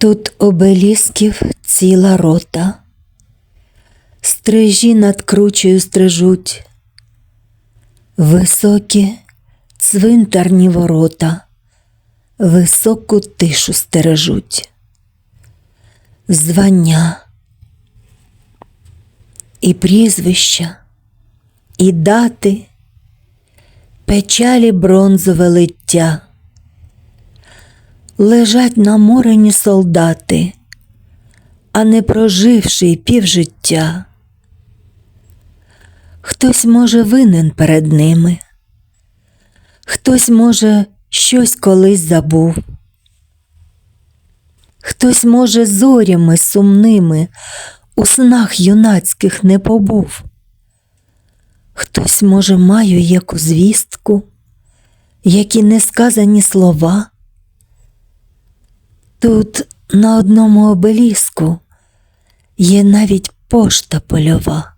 Тут обелісків ціла рота, стрижі над кручею стрижуть, високі цвинтарні ворота, високу тишу стережуть, звання і прізвища, і дати, печалі бронзове лиття лежать наморені солдати, а не проживши півжиття. Хтось, може, винен перед ними, хтось, може, щось колись забув, хтось, може, зорями сумними у снах юнацьких не побув, хтось, може, має яку звістку, які несказані слова. Тут на одному обеліску є навіть пошта польова.